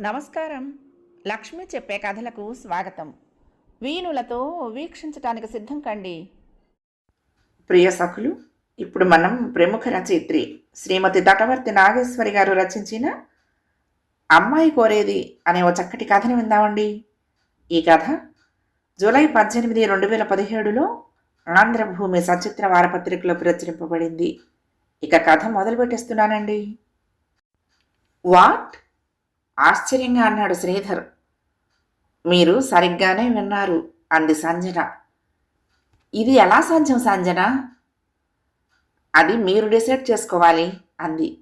నమస్కారం. లక్ష్మి చెప్పే కథలకు స్వాగతం. వీణులతో వీక్షించటానికి సిద్ధం కండి. ప్రియ సఖులు ఇప్పుడు మనం ప్రముఖ రచయిత్రి శ్రీమతి దటవర్తి నాగేశ్వరి గారు రచించిన అమ్మాయి కోరేది అనే ఓ చక్కటి కథని విందామండి. ఈ కథ జూలై పద్దెనిమిది రెండు వేల పదిహేడులో ఆంధ్రభూమి సచిత్ర వారపత్రికలో ప్రచురింపబడింది. ఇక కథ మొదలు పెట్టేస్తున్నానండి వాట్? ఆశ్చర్యంగా అన్నాడు శ్రీధర్. మీరు సరిగ్గానే విన్నారు అంది సంజన. ఇది ఎలా సాధ్యం సంజన? అది మీరు డిసైడ్ చేసుకోవాలి అంది.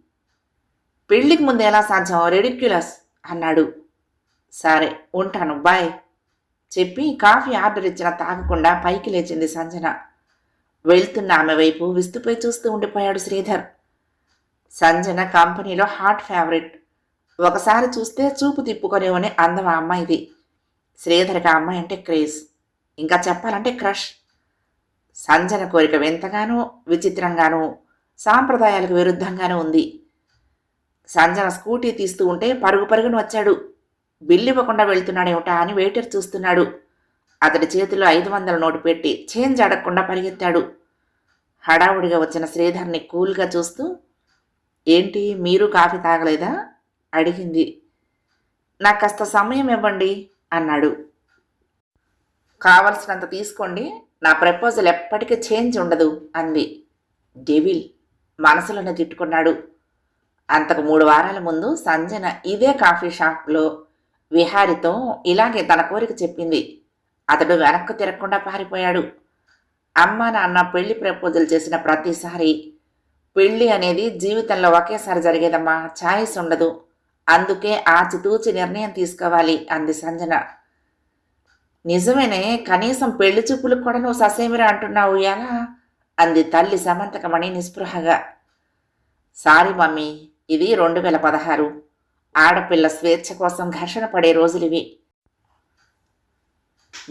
పెళ్ళికి ముందు ఎలా సాధ్యం? రెడిక్యులస్ అన్నాడు. సరే ఉంటాను బాయ్ చెప్పి కాఫీ ఆర్డర్ ఇచ్చిన తాగకుండా పైకి లేచింది సంజన. వెళ్తున్న ఆమె వైపు విస్తుపై చూస్తూ ఉండిపోయాడు శ్రీధర్. సంజన కంపెనీలో హాట్ ఫేవరెట్ ఒకసారి చూస్తే చూపు తిప్పుకొనేవని అందం ఆ అమ్మాయిది శ్రీధర్కి ఆ అమ్మాయి అంటే క్రేజ్. ఇంకా చెప్పాలంటే క్రష్. సంజన కోరిక వింతగానూ విచిత్రంగానూ సాంప్రదాయాలకు విరుద్ధంగానూ ఉంది. సంజన స్కూటీ తీస్తూ ఉంటే పరుగు పరుగును వచ్చాడు. బిల్లివ్వకుండా వెళ్తున్నాడేమిటా అని వెయిటర్ చూస్తున్నాడు. అతడి చేతిలో ఐదు వందల నోటు పెట్టి చేంజ్ అడగకుండా పరిగెత్తాడు. హడావుడిగా వచ్చిన శ్రీధర్ని కూల్గా చూస్తూ ఏంటి మీరు కాఫీ తాగలేదా? అడిగింది. నాకు కాస్త సమయం ఇవ్వండి అన్నాడు. కావలసినంత తీసుకోండి. నా ప్రపోజల్ ఎప్పటికీ చేంజ్ ఉండదు అంది. డెవిల్ మనసులోనే తిట్టుకున్నాడు. అంతకు మూడు వారాల ముందు సంజన ఇదే కాఫీ షాప్లో విహారితో ఇలాగే తన కోరిక చెప్పింది. అతడు వెనక్కు తిరగకుండా పారిపోయాడు. అమ్మ నాన్న పెళ్ళి ప్రపోజల్ చేసిన ప్రతిసారి పెళ్ళి అనేది జీవితంలో ఒకేసారి జరిగేదమ్మా. ఛాయిస్ ఉండదు. అందుకే ఆచితూచి నిర్ణయం తీసుకోవాలి అంది సంజన. నిజమేనే కనీసం పెళ్ళి చూపులకు కూడా నువ్వు ససేమిరా అంటున్నావు ఎలా? అంది తల్లి సమంతకమణి నిస్పృహగా. సారీ మమ్మీ ఇది రెండు వేల పదహారు. ఆడపిల్ల స్వేచ్ఛ కోసం ఘర్షణ పడే రోజులివి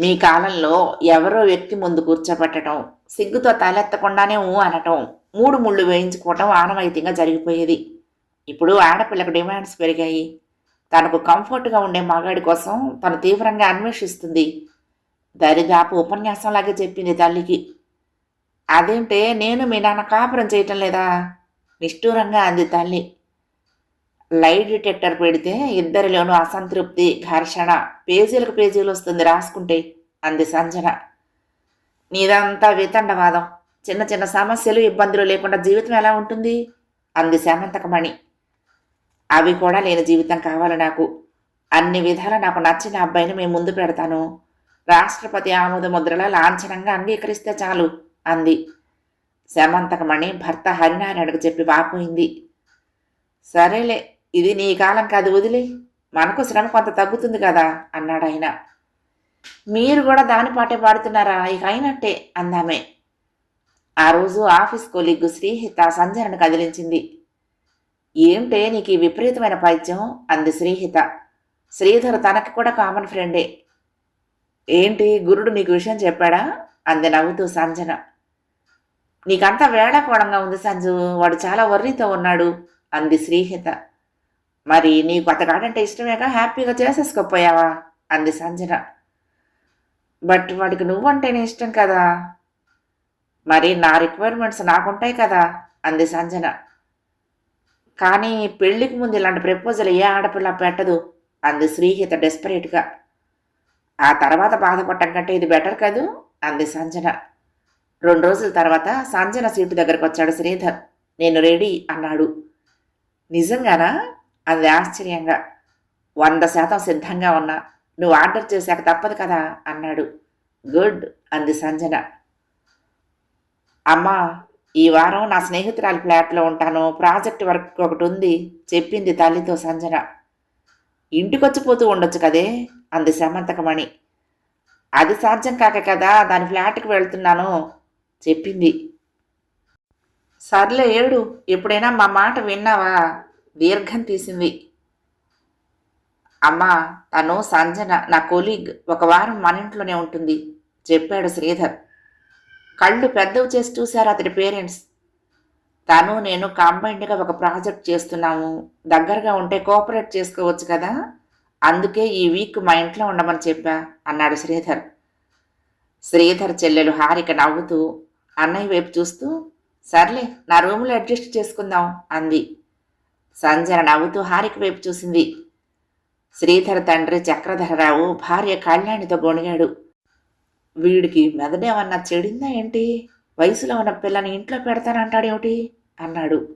మీ కాలంలో ఎవరో వ్యక్తి ముందు కూర్చోబెట్టడం సిగ్గుతో తలెత్తకుండానే ఊ అనటం మూడు ముళ్ళు వేయించుకోవటం ఆనవాయితీగా జరిగిపోయేది. ఇప్పుడు ఆడపిల్లకు డిమాండ్స్ పెరిగాయి. తనకు కంఫర్ట్గా ఉండే మగాడి కోసం తను తీవ్రంగా అన్వేషిస్తుంది. దరిదాపు ఉపన్యాసంలాగే చెప్పింది తల్లికి. అదేంటే నేను మీ నాన్న కాపురం చేయటం లేదా? నిష్ఠూరంగా అంది తల్లి. లైట్ డిటెక్టర్ పెడితే ఇద్దరిలోనూ అసంతృప్తి ఘర్షణ పేజీలకు పేజీలు వస్తుంది రాసుకుంటే అంది సంజన. నీదంతా వితండవాదం. చిన్న చిన్న సమస్యలు ఇబ్బందులు లేకుండా జీవితం ఎలా ఉంటుంది? అంది శామంతకమణి. అవి కూడా లేని జీవితం కావాలి నాకు. అన్ని విధాలా నాకు నచ్చిన అబ్బాయిని మేము ముందు పెడతాను. రాష్ట్రపతి ఆమోద ముద్రల లాంఛనంగా అంగీకరిస్తే చాలు అంది. శమంతకమణి భర్త హరినారాయణకు చెప్పి వాపోయింది. సరేలే ఇది నీ కాలం కాదు వదిలే. మనకు శ్రమ కొంత తగ్గుతుంది కదా అన్నాడు ఆయన. మీరు కూడా దాని పాటే పాడుతున్నారా? ఇక అయినట్టే అందామే. ఆ రోజు ఆఫీస్ కొలిగ్గు శ్రీహిత సంజయను కదిలించింది. ఏంటే నీకు ఈ విపరీతమైన పైత్యం అంది శ్రీహిత శ్రీధర్ తనకి కూడా కామన్ ఫ్రెండే ఏంటి గురుడు నీకు విషయం చెప్పాడా? అంది నవ్వుతూ సంజన. నీకంతా వేళకోళంగా ఉంది సంజు. వాడు చాలా వర్రీతో ఉన్నాడు అంది శ్రీహిత మరి నీకు అతగాడంటే ఇష్టమేగా? హ్యాపీగా చేసేసుకోపోయావా? అంది సంజన. బట్ వాడికి నువ్వంటేనే ఇష్టం కదా. మరి నా రిక్వైర్మెంట్స్ నాకుంటాయి కదా? అంది సంజన. కానీ పెళ్ళికి ముందు ఇలాంటి ప్రపోజల్ ఏ ఆడపిల్ల పెట్టదు అంది శ్రీహిత డెస్పరేట్గా ఆ తర్వాత బాధపడటం కంటే ఇది బెటర్ కదూ? అంది సంజన. రెండు రోజుల తర్వాత సంజన సీటు దగ్గరకు వచ్చాడు శ్రీధర్. నేను రెడీ అన్నాడు. నిజంగానా? అంది ఆశ్చర్యంగా. వంద శాతం సిద్ధంగా ఉన్నా. నువ్వు ఆర్డర్ చేశాక తప్పదు కదా? అన్నాడు. గుడ్ అంది సంజన. అమ్మా ఈ వారం నా స్నేహితురాలి ఫ్లాట్లో ఉంటాను. ప్రాజెక్ట్ వర్క్ ఒకటి ఉంది. చెప్పింది తల్లితో సంజన. ఇంటికొచ్చిపోతూ ఉండొచ్చు కదే? అంది సమంతకమణి. అది సాధ్యం కాక కదా దాని ఫ్లాట్కి వెళ్తున్నాను చెప్పింది. సర్లే ఏడు. ఎప్పుడైనా మా మాట విన్నావా? దీర్ఘం తీసింది. అమ్మా తను సంజన నా కొలీగ్ ఒక వారం మన ఇంట్లోనే ఉంటుంది చెప్పాడు శ్రీధర్. కళ్ళు పెద్దవి చేసి చూశారు అతడి పేరెంట్స్. తను నేను కంబైన్డ్గా ఒక ప్రాజెక్ట్ చేస్తున్నాము. దగ్గరగా ఉంటే కోఆపరేట్ చేసుకోవచ్చు కదా? అందుకే ఈ వీక్ మా ఇంట్లో ఉండమని చెప్పా అన్నాడు శ్రీధర్. శ్రీధర్ చెల్లెలు హారిక నవ్వుతూ అన్నయ్య వైపు చూస్తూ సర్లే నా రూమ్లో అడ్జస్ట్ చేసుకుందాం అంది. సంజన నవ్వుతూ హారిక వైపు చూసింది. శ్రీధర్ తండ్రి చక్రధరరావు భార్య కళ్యాణితో గొణిగాడు. వీడికి మెదడేమన్నా చెడిందా ఏంటి? వయసులో ఉన్న పిల్లని ఇంట్లో పెడతానంటాడేమిటి అన్నాడు.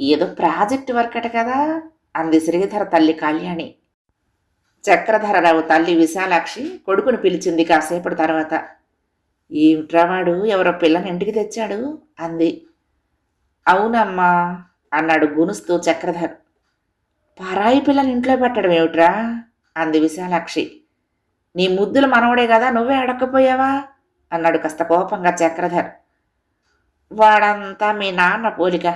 ఏదో ప్రాజెక్ట్ వర్క్ అట కదా? అంది శ్రీధర తల్లి కళ్యాణి. చక్రధరరావు తల్లి విశాలాక్షి కొడుకును పిలిచింది కాసేపటి తర్వాత. ఏమిట్రా వాడు? ఎవరో పిల్లని ఇంటికి తెచ్చాడు? అంది. అవునమ్మా అన్నాడు గునుస్తూ చక్రధర్. పరాయి పిల్లని ఇంట్లో పెట్టడం ఏమిట్రా? అంది విశాలాక్షి. నీ ముద్దుల మనవడే కదా నువ్వే అడక్కపోయావా? అన్నాడు కాస్త కోపంగా చక్రధర్. వాడంతా మీ నాన్న పోలిక.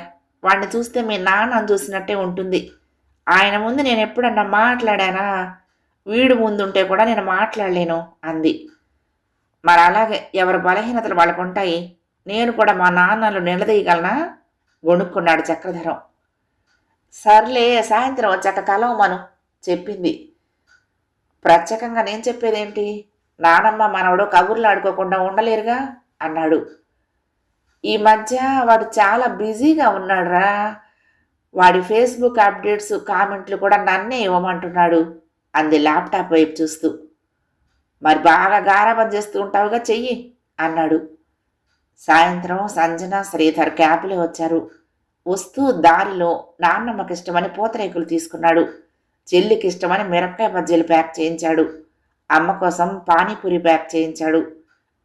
వాడిని చూస్తే మీ నాన్నను చూసినట్టే ఉంటుంది. ఆయన ముందు నేను ఎప్పుడన్నా మాట్లాడానా? వీడు ముందుంటే కూడా నేను మాట్లాడలేను అంది. మరి అలాగే ఎవరి బలహీనతలు వాళ్ళకు ఉంటాయి నేను కూడా మా నాన్నలు నిలదీయగలనా? గొణుక్కున్నాడు చక్రధరం. సర్లే సాయంత్రం వచ్చాక కలవమను చెప్పింది. ప్రత్యేకంగా నేను చెప్పేదేంటి? నానమ్మ మనవడు కబుర్లు ఆడుకోకుండా ఉండలేరుగా? అన్నాడు. ఈ మధ్య వాడు చాలా బిజీగా ఉన్నాడురా. వాడి ఫేస్బుక్ అప్డేట్స్ కామెంట్లు కూడా నన్నే ఇవ్వమంటున్నాడు అంది ల్యాప్టాప్ వైపు చూస్తూ. మరి బాగా గారాబం చేస్తూ ఉంటావుగా చెయ్యి అన్నాడు. సాయంత్రం సంజన శ్రీధర్ క్యాబ్లో వచ్చారు. వస్తూ దారిలో నాన్నమ్మకిష్టమని పూతరేకులు తీసుకున్నాడు. చెల్లికి ఇష్టమని మిరపకాయ బజ్జీలు ప్యాక్ చేయించాడు. అమ్మ కోసం పానీపూరి ప్యాక్ చేయించాడు.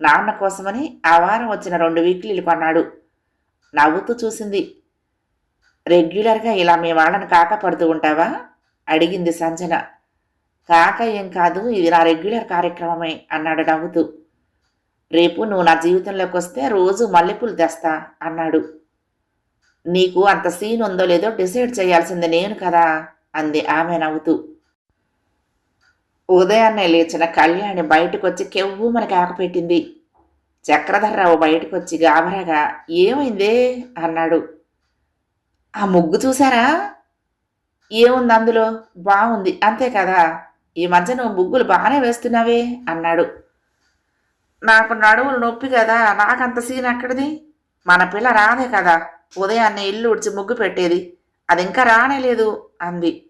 నాన్న కోసమని ఆ వారం వచ్చిన రెండు వీక్లీలు కొన్నాడు. నవ్వుతూ చూసింది. రెగ్యులర్గా ఇలా మీ వాళ్ళని కాక పడుతూ ఉంటావా? అడిగింది సంజన. కాక ఏం కాదు ఇది నా రెగ్యులర్ కార్యక్రమమే అన్నాడు నవ్వుతూ. రేపు నువ్వు నా జీవితంలోకి వస్తే రోజు మల్లెపూలు తెస్తా అన్నాడు. నీకు అంత సీన్ ఉందో లేదో డిసైడ్ చేయాల్సింది నేను కదా. అంది ఆమె నవ్వుతూ. ఉదయాన్నే లేచిన కళ్యాణి బయటకొచ్చి కెవ్వు మనకి కాకపెట్టింది చక్రధర్రావు బయటకొచ్చి గాబరాగా ఏమైందే? అన్నాడు. ఆ ముగ్గు చూసారా ఏముంది అందులో? బాగుంది అంతే కదా? ఈ మధ్య నువ్వు ముగ్గులు బాగానే వేస్తున్నావే? అన్నాడు. నాకు నడువులు నొప్పి కదా నాకంత సీన్ ఎక్కడిది? మన పిల్ల రాదే కదా ఉదయాన్నే ఇల్లు ఉడిచి ముగ్గు పెట్టేది. అది ఇంకా రానేలేదు అంది.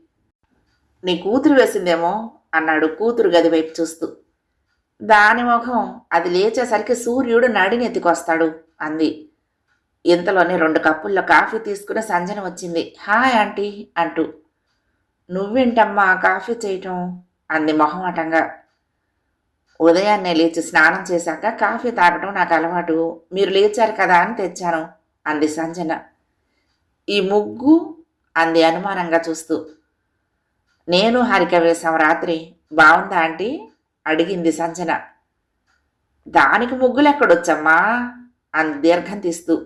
నీ కూతురు వేసిందేమో అన్నాడు కూతురు గది వైపు చూస్తూ. దాని ముఖం అది లేచేసరికి సూర్యుడు నడినెత్తికొస్తాడు అంది. ఇంతలోనే రెండు కప్పుల్లో కాఫీ తీసుకుని సంజన వచ్చింది. హాయ్ ఆంటీ అంటూ. నువ్వేంటమ్మా కాఫీ చేయటం? అంది మొహమాటంగా. ఉదయాన్నే లేచి స్నానం చేశాక కాఫీ తాగటం నాకు అలవాటు. మీరు లేచారు కదా అని తెచ్చాను అంది సంజన. ఈ ముగ్గు అంది అనుమానంగా చూస్తూ. నేను హరిక వేశాం రాత్రి. బాగుందా ఆంటీ? అడిగింది సంజన. దానికి ముగ్గులు ఎక్కడొచ్చమ్మా అని దీర్ఘం తీస్తూ.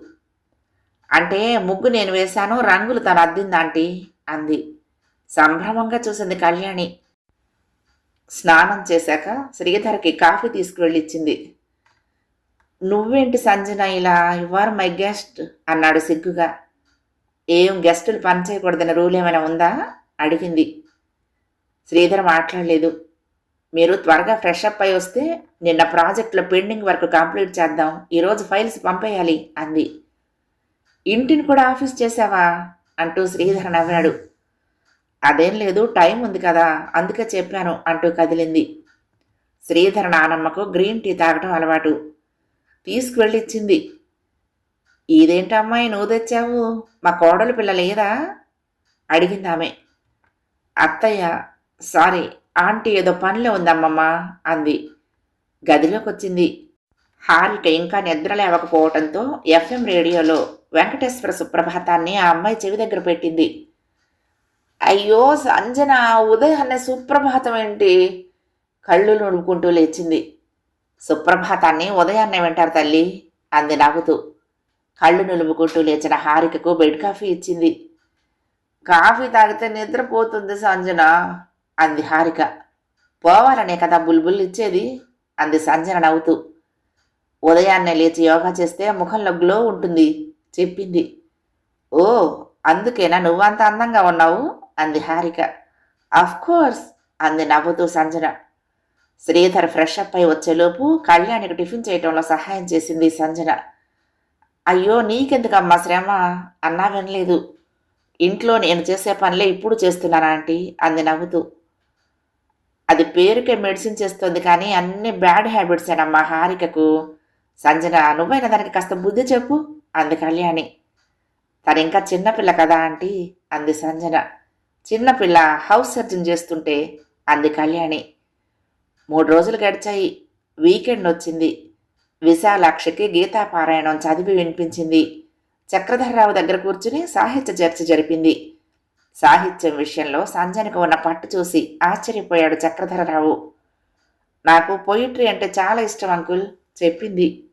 అంటే ముగ్గు నేను వేశాను రంగులు తను అద్దింది ఆంటీ అంది. సంభ్రమంగా చూసింది కళ్యాణి. స్నానం చేశాక శ్రీధర్కి కాఫీ తీసుకువెళ్ళి ఇచ్చింది నువ్వేంటి సంజన ఇలా యువర్ మై గెస్ట్ అన్నాడు సిగ్గుగా. ఏం గెస్టులు పని చేయకూడదని రూల్ ఏమైనా ఉందా? అడిగింది. శ్రీధర్ మాట్లాడలేదు. మీరు త్వరగా ఫ్రెష్ అప్ అయి వస్తే నిన్న ప్రాజెక్ట్లో పెండింగ్ వర్క్ కంప్లీట్ చేద్దాం. ఈరోజు ఫైల్స్ పంపేయాలి అంది. ఇంటిని కూడా ఆఫీస్ చేసావా అంటూ శ్రీధర్ నవ్వాడు. అదేం లేదు టైం ఉంది కదా అందుకే చెప్పాను అంటూ కదిలింది. శ్రీధర్ నానమ్మకు గ్రీన్ టీ తాగటం అలవాటు. తీసుకువెళ్ళి ఇచ్చింది ఇదేంటమ్మాయి నువ్వు తెచ్చావు? మా కోడలు పిల్ల లేదా? అడిగింది ఆమె. అత్తయ్య సారీ ఆంటీ ఏదో పనిలో ఉందమ్మమ్మ అంది. గదిలోకి వచ్చింది హారిక ఇంకా నిద్ర లేవకపోవడంతో ఎఫ్ఎం రేడియోలో వెంకటేశ్వర సుప్రభాతాన్ని ఆ అమ్మాయి చెవి దగ్గర పెట్టింది. అయ్యో సంజన ఉదయాన్నే సుప్రభాతం ఏంటి? కళ్ళు నుడుకుంటూ లేచింది. సుప్రభాతాన్ని ఉదయాన్నే వింటారు తల్లి అంది నవ్వుతూ. కళ్ళు నులుముకుంటూ లేచిన హారికకు బెడ్ కాఫీ ఇచ్చింది. కాఫీ తాగితే నిద్రపోతుంది సంజన అంది హారిక. పోవాలనే కదా బుల్బుల్ ఇచ్చేది? అంది సంజన నవ్వుతూ. ఉదయాన్నే లేచి యోగా చేస్తే ముఖంలో గ్లో ఉంటుంది చెప్పింది. ఓ అందుకేనా నువ్వంత అందంగా ఉన్నావు? అంది హారిక. అఫ్ కోర్స్ అంది నవ్వుతూ సంజన. శ్రీధర్ ఫ్రెష్ అప్ అయి వచ్చేలోపు కళ్యాణికి టిఫిన్ చేయటంలో సహాయం చేసింది సంజన. అయ్యో నీకెందుకమ్మా శ్రమ? అన్నా వినలేదు. ఇంట్లో నేను చేసే పనులే ఇప్పుడు చేస్తున్నానా ఆంటీ? అంది నవ్వుతూ. అది పేరుకే మెడిసిన్ చేస్తుంది కానీ అన్ని బ్యాడ్ హ్యాబిట్స్ ఏనమ్మా హారికకు సంజన నువ్వైనా దానికి కాస్త బుద్ధి చెప్పు అంది కళ్యాణి. తను ఇంకా చిన్నపిల్ల కదా ఆంటీ అంది సంజన. చిన్నపిల్ల హౌస్ సర్జన్ చేస్తుంటే అంది కళ్యాణి. మూడు రోజులు గడిచాయి వీకెండ్ వచ్చింది. విశాలాక్షికి గీతాపారాయణం చదివి వినిపించింది. చక్రధరరావు దగ్గర కూర్చుని సాహిత్య చర్చ జరిపింది. సాహిత్యం విషయంలో సంజనకు ఉన్న పట్టు చూసి ఆశ్చర్యపోయాడు చక్రధరరావు. నాకు పొయిట్రీ అంటే చాలా ఇష్టం అంకుల్ చెప్పింది.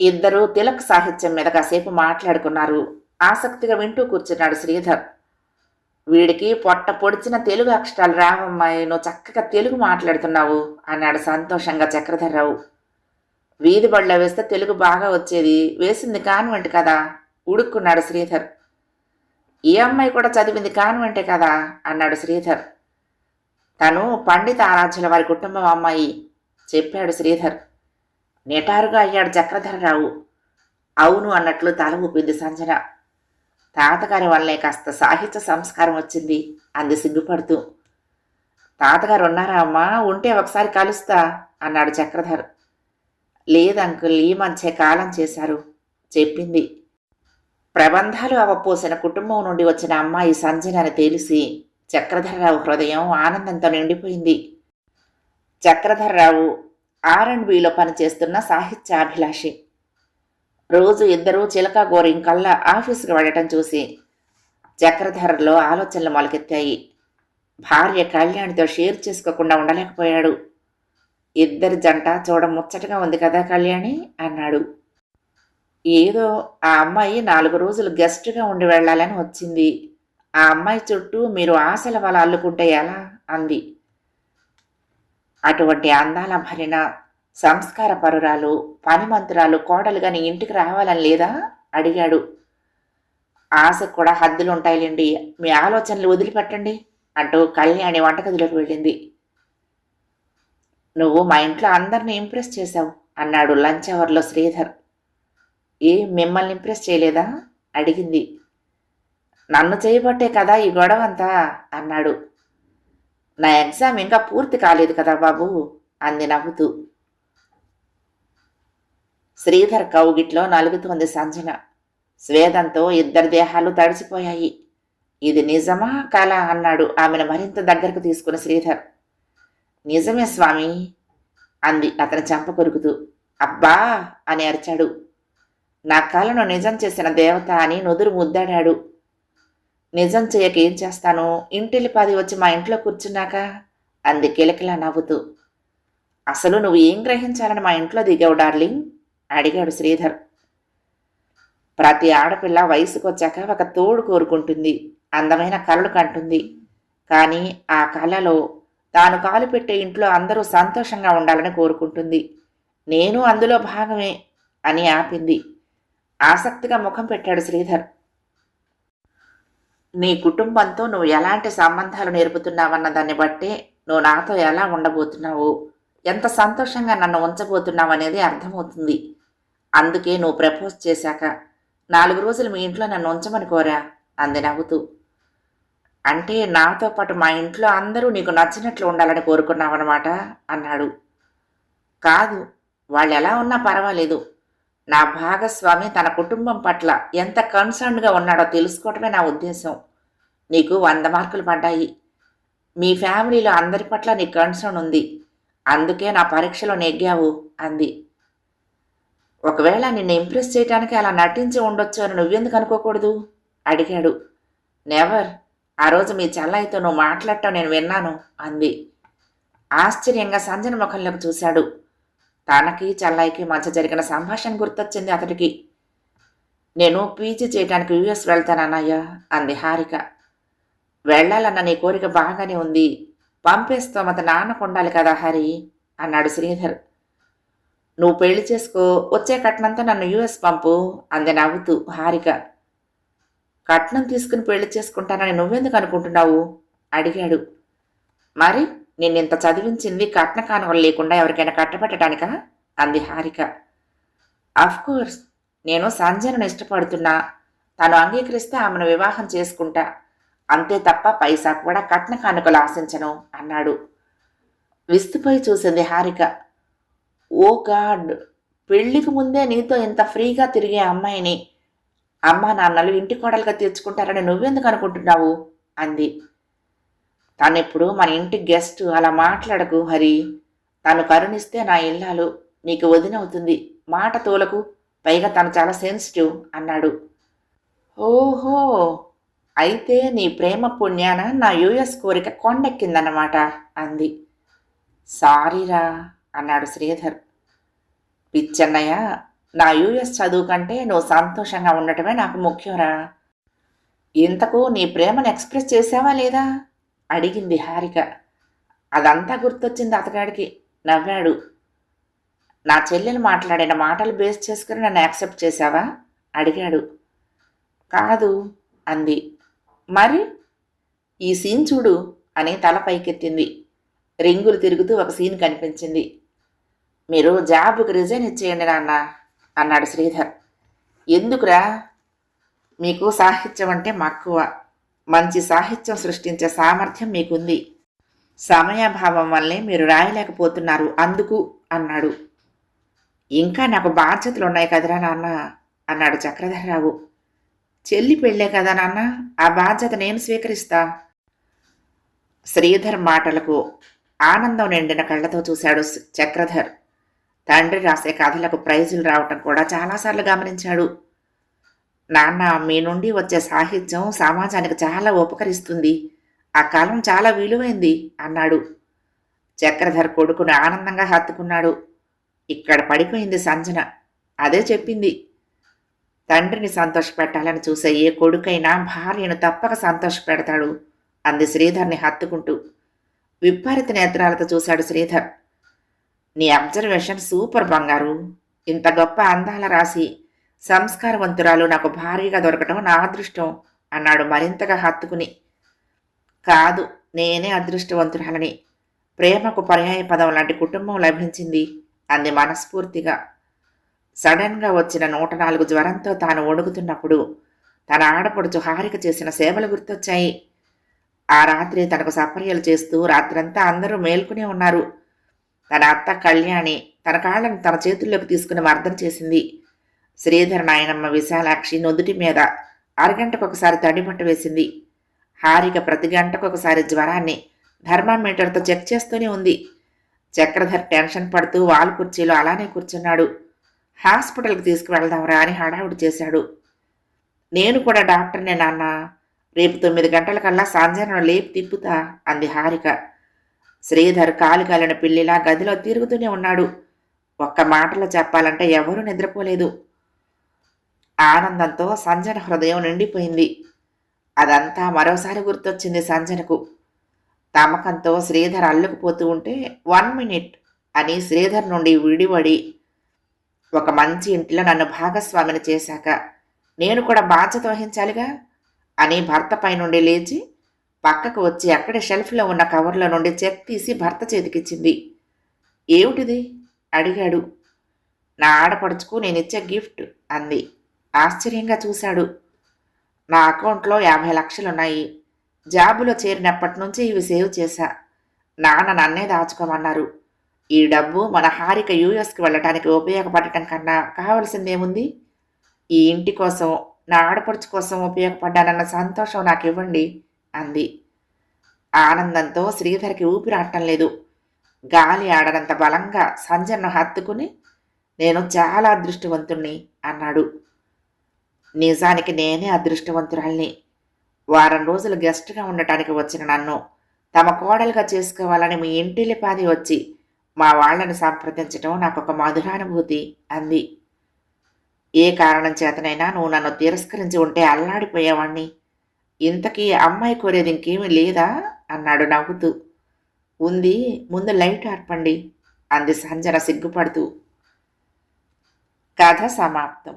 ఇద్దరూ తిలక్ సాహిత్యం మీద కాసేపు మాట్లాడుకున్నారు. ఆసక్తిగా వింటూ కూర్చున్నాడు శ్రీధర్. వీడికి పొట్ట పొడిచిన తెలుగు అక్షరాలు రావమ్మాయి నువ్వు చక్కగా తెలుగు మాట్లాడుతున్నావు అన్నాడు సంతోషంగా చక్రధర్రావు. వీధి బళ్ళ వేస్తే తెలుగు బాగా వచ్చేది వేసింది కాన్వెంట్ కదా ఉడుక్కున్నాడు శ్రీధర్. ఈ అమ్మాయి కూడా చదివింది కాన్వెంటే కదా అన్నాడు శ్రీధర్. తను పండిత ఆరాధ్యుల వారి కుటుంబం అమ్మాయి చెప్పాడు శ్రీధర్. నిటారుగా అయ్యాడు చక్రధరరావు. అవును అన్నట్లు తల ఊపింది సంజన. తాతగారి వల్లే కాస్త సాహిత్య సంస్కారం వచ్చింది అంది సిగ్గుపడుతూ. తాతగారు ఉన్నారా అమ్మా? ఉంటే ఒకసారి కలుస్తా అన్నాడు చక్రధర్. లేదంకుల్ ఈ మధ్య కాలం చేశారు చెప్పింది. ప్రబంధాలు అవపోసిన కుటుంబం నుండి వచ్చిన అమ్మాయి సంజన అని తెలిసి చక్రధరరావు హృదయం ఆనందంతో నిండిపోయింది. చక్రధరరావు ఆర్ అండ్ బిలో పనిచేస్తున్న సాహిత్యాభిలాషి. రోజు ఇద్దరూ చిలక గోరింకల్లా ఆఫీసుకు వెళ్ళటం చూసి చక్రధరలో ఆలోచనలు మొలకెత్తాయి. భార్య కళ్యాణితో షేర్ చేసుకోకుండా ఉండలేకపోయాడు. ఇద్దరి జంట చూడ ముచ్చటగా ఉంది కదా కళ్యాణి? అన్నాడు. ఏదో ఆ అమ్మాయి నాలుగు రోజులు గెస్ట్గా ఉండి వెళ్ళాలని వచ్చింది. ఆ అమ్మాయి చుట్టూ మీరు ఆశల వల అల్లుకుంటే ఎలా? అంది. అటువంటి అందాల భరిన సంస్కార పరురాలు పనిమంతురాలు కోడలుగా నీ ఇంటికి రావాలని లేదా? అడిగాడు. ఆశకు కూడా హద్దులుంటాయిలేండి. మీ ఆలోచనలు వదిలిపెట్టండి అంటూ కళ్యాణి వంటగదిలోకి వెళ్ళింది. నువ్వు మా ఇంట్లో అందరిని ఇంప్రెస్ చేశావు అన్నాడు లంచ్ అవర్లో శ్రీధర్. ఏ మిమ్మల్ని ఇంప్రెస్ చేయలేదా? అడిగింది. నన్ను చేయబట్టే కదా ఈ గొడవ అంతా అన్నాడు. నా ఎగ్జామ్ ఇంకా పూర్తి కాలేదు కదా బాబు? అంది నవ్వుతూ. శ్రీధర్ కౌగిట్లో నలుగుతోంది సంజన. స్వేదంతో ఇద్దరి దేహాలు తడిచిపోయాయి ఇది నిజమా కళ అన్నాడు ఆమెను మరింత దగ్గరకు తీసుకున్న శ్రీధర్. నిజమే స్వామి అంది అతని చెంప కొరుకుతూ. అబ్బా అని అరిచాడు. నా కలను నిజం చేసిన దేవత అని నుదురు ముద్దాడాడు. నిజం చేయక ఏం చేస్తాను? ఇంటిల్లిపాది వచ్చి మా ఇంట్లో కూర్చున్నాక? అంది కిలకిలా నవ్వుతూ. అసలు నువ్వు ఏం గ్రహించాలని మా ఇంట్లో దిగావు డార్లింగ్? అడిగాడు శ్రీధర్. ప్రతి ఆడపిల్ల వయసుకొచ్చాక ఒక తోడు కోరుకుంటుంది. అందమైన కళలు కంటుంది. కానీ ఆ కళలో తాను కాలు పెట్టే ఇంట్లో అందరూ సంతోషంగా ఉండాలని కోరుకుంటుంది. నేను అందులో భాగమే అని ఆపింది. ఆసక్తిగా ముఖం పెట్టాడు శ్రీధర్. నీ కుటుంబంతో నువ్వు ఎలాంటి సంబంధాలు నేర్పుతున్నావన్న దాన్ని బట్టే నువ్వు నాతో ఎలా ఉండబోతున్నావు? ఎంత సంతోషంగా నన్ను ఉంచబోతున్నావు అనేది అర్థమవుతుంది. అందుకే నువ్వు ప్రపోజ్ చేశాక నాలుగు రోజులు మీ ఇంట్లో నన్ను ఉంచమని కోరా అంది నవ్వుతూ. అంటే నాతో పాటు మా ఇంట్లో అందరూ నీకు నచ్చినట్లు ఉండాలని కోరుకున్నావన్నమాట అన్నాడు. కాదు వాళ్ళు ఎలా ఉన్నా పర్వాలేదు. నా భాగస్వామి తన కుటుంబం పట్ల ఎంత కన్సర్న్గా ఉన్నాడో తెలుసుకోవటమే నా ఉద్దేశం. నీకు వంద మార్కులు పడ్డాయి. మీ ఫ్యామిలీలో అందరి పట్ల నీ కన్సర్న్ ఉంది. అందుకే నా పరీక్షలో నెగ్గావు అంది. ఒకవేళ నిన్ను ఇంప్రెస్ చేయడానికి అలా నటించి ఉండొచ్చు అని నువ్వెందుకు అనుకోకూడదు? అడిగాడు. నెవర్ ఆ రోజు మీ చెల్లయ్యతో నువ్వు మాట్లాడటం నేను విన్నాను అంది. ఆశ్చర్యంగా సంజన ముఖంలోకి చూశాడు. తనకి చల్లాయికి మధ్య జరిగిన సంభాషణ గుర్తొచ్చింది అతడికి. నేను పీజీ చేయడానికి యూఎస్ వెళ్తానన్నయ్యా అంది హారిక. వెళ్ళాలన్న నీ కోరిక బాగానే ఉంది. పంపేస్తామత నాన్నకు ఉండాలి కదా హరి అన్నాడు శ్రీధర్. నువ్వు పెళ్ళి చేసుకో వచ్చే కట్నంతో నన్ను యూఎస్ పంపు అంది నవ్వుతూ హారిక. కట్నం తీసుకుని పెళ్ళి చేసుకుంటానని నువ్వెందుకు అనుకుంటున్నావు? అడిగాడు. మరి? నిన్నింత చదివించింది కట్న కానుకలు లేకుండా ఎవరికైనా కట్టబెట్టడానికా? అంది హారిక. కోర్స్ నేను సంజయను ఇష్టపడుతున్నా. తను అంగీకరిస్తే ఆమెను వివాహం చేసుకుంటా. అంతే తప్ప పైసా కూడా కట్న కానుకలు ఆశించను అన్నాడు. విస్తుపోయి చూసింది హారిక. ఓ గాడ్ పెళ్ళికి ముందే నీతో ఇంత ఫ్రీగా తిరిగే అమ్మాయిని. అమ్మా నాన్నలు ఇంటి కోడలుగా తెచ్చుకుంటారని నువ్వెందుకు అనుకుంటున్నావు? అంది. తనెప్పుడు మన ఇంటి గెస్ట్ అలా మాట్లాడకు హరి. తను కరుణిస్తే నా ఇల్లాలు నీకు వదినవుతుంది. మాట తోలకు పైగా తను చాలా సెన్సిటివ్ అన్నాడు. ఓహో! అయితే నీ ప్రేమ పుణ్యాన నా యుఎస్ కోరిక కొండెక్కిందన్నమాట అంది. సారీరా అన్నాడు శ్రీధర్. పిచ్చన్నయ్య నా యుఎస్ చదువు కంటే నువ్వు సంతోషంగా ఉండటమే నాకు ముఖ్యంరా. ఇంతకు నీ ప్రేమను ఎక్స్ప్రెస్ చేసావా లేదా? అడిగింది హారిక. అదంతా గుర్తొచ్చింది అతగాడికి. నవ్వాడు. నా చెల్లెలు మాట్లాడిన మాటలు బేస్ చేసుకుని నన్ను యాక్సెప్ట్ చేశావా? అడిగాడు. కాదు అంది. మరి? ఈ సీన్ చూడు అని తల పైకెత్తింది. రింగులు తిరుగుతూ ఒక సీన్ కనిపించింది. మీరు జాబ్కి రిజైన్ ఇచ్చేయండి నాన్న అన్నాడు శ్రీధర్. ఎందుకురా? మీకు సాహిత్యం అంటే మక్కువ. మంచి సాహిత్యం సృష్టించే సామర్థ్యం మీకుంది. సమయాభావం వల్లే మీరు రాయలేకపోతున్నారు అందుకు అన్నాడు. ఇంకా నాకు బాధ్యతలు ఉన్నాయి కదరా నాన్న అన్నాడు చక్రధరరావు. చెల్లి పెళ్ళే కదా నాన్న ఆ బాధ్యత నేను స్వీకరిస్తా. శ్రీధర్ మాటలకు ఆనందం నిండిన కళ్ళతో చూశాడు చక్రధర్. తండ్రి రాసే కథలకు ప్రైజులు రావటం కూడా చాలాసార్లు గమనించాడు. నాన్న మీ నుండి వచ్చే సాహిత్యం సమాజానికి చాలా ఉపకరిస్తుంది. ఆ కాలం చాలా విలువైంది అన్నాడు. చక్రధర్ కొడుకును ఆనందంగా హత్తుకున్నాడు. ఇక్కడ పడిపోయింది సంజన. అదే చెప్పింది. తండ్రిని సంతోషపెట్టాలని చూసే ఏ కొడుకైనా భార్యను తప్పక సంతోషపెడతాడు అంది శ్రీధర్ని హత్తుకుంటూ. విపరీత నేత్రాలతో చూశాడు శ్రీధర్. నీ అబ్జర్వేషన్ సూపర్ బంగారు. ఇంత గొప్ప అందాల రాసి సంస్కారవంతురాలు నాకు భారీగా దొరకటం నా అదృష్టం అన్నాడు మరింతగా హత్తుకుని. కాదు నేనే అదృష్టవంతురాలని. ప్రేమకు పర్యాయ పదం లాంటి కుటుంబం లభించింది అంది మనస్ఫూర్తిగా. సడన్గా వచ్చిన నూట నాలుగు జ్వరంతో తాను వణుకుతున్నప్పుడు తన ఆడపడుచు హారిక చేసిన సేవలు గుర్తొచ్చాయి. ఆ రాత్రి తనకు సపర్యలు చేస్తూ రాత్రంతా అందరూ మేల్కొనే ఉన్నారు. తన అత్త కళ్యాణి తన కాళ్ళను తన చేతుల్లోకి తీసుకుని మర్దన చేసింది. శ్రీధర్ నాయనమ్మ విశాలాక్షి నొదుటి మీద అరగంటకు ఒకసారి వేసింది. హారిక ప్రతి గంటకు ఒకసారి జ్వరాన్ని థర్మామీటర్తో చెక్ చేస్తూనే ఉంది. చక్రధర్ టెన్షన్ పడుతూ వాల్ కుర్చీలో అలానే కూర్చున్నాడు. హాస్పిటల్కి తీసుకువెళ్దాంరా అని హడావుడి చేశాడు. నేను కూడా డాక్టర్నే నాన్న రేపు తొమ్మిది గంటలకల్లా సంజయను లేపు తిప్పుతా అంది హారిక. శ్రీధర్ కాలు కాలిన పిల్లిలా గదిలో తిరుగుతూనే ఉన్నాడు. ఒక్క మాటలో చెప్పాలంటే ఎవరూ నిద్రపోలేదు. ఆనందంతో సంజన హృదయం నిండిపోయింది. అదంతా మరోసారి గుర్తొచ్చింది సంజనకు. తమకంతో శ్రీధర్ అల్లుకుపోతూ ఉంటే వన్ మినిట్ అని శ్రీధర్ నుండి విడివడి ఒక మంచి ఇంట్లో నన్ను భాగస్వామిని చేశాక నేను కూడా బాధ్యత వహించాలిగా అని భర్త పై నుండి లేచి పక్కకు వచ్చి అక్కడే షెల్ఫ్లో ఉన్న కవర్లో నుండి చెక్ తీసి భర్త చేతికిచ్చింది. ఏమిటిది? అడిగాడు. నా ఆడపడుచుకు నేనిచ్చే గిఫ్ట్ అంది. ఆశ్చర్యంగా చూశాడు. నా అకౌంట్లో యాభై లక్షలున్నాయి. జాబులో చేరినప్పటి నుంచి ఇవి సేవ్ చేశా. నాన్న నన్నే దాచుకోమన్నారు. ఈ డబ్బు మన హారిక యూఎస్కి వెళ్ళటానికి ఉపయోగపడటం కన్నా కావలసిందేముంది? ఈ ఇంటి కోసం నా ఆడపడుచు కోసం ఉపయోగపడ్డానన్న సంతోషం నాకు ఇవ్వండి అంది. ఆనందంతో శ్రీధర్కి ఊపిరాటం లేదు. గాలి ఆడనంత బలంగా సంజన్ను హత్తుకుని నేను చాలా అదృష్టవంతుణ్ణి అన్నాడు. నిజానికి నేనే అదృష్టవంతురాల్ని. వారం రోజులు గెస్ట్గా ఉండటానికి వచ్చిన నన్ను తమ కోడలుగా చేసుకోవాలని మీ ఇంటిల్లిపాది వచ్చి మా వాళ్ళను సంప్రదించడం నాకు ఒక మధురానుభూతి అంది. ఏ కారణం చేతనైనా నువ్వు నన్ను తిరస్కరించి ఉంటే అల్లాడిపోయేవాణ్ణి. ఇంతకీ అమ్మాయి కోరేది ఇంకేమీ లేదా? అన్నాడు నవ్వుతూ. ఉంది ముందు లైట్ ఆర్పండి అంది సంజన సిగ్గుపడుతూ. కథ సమాప్తం.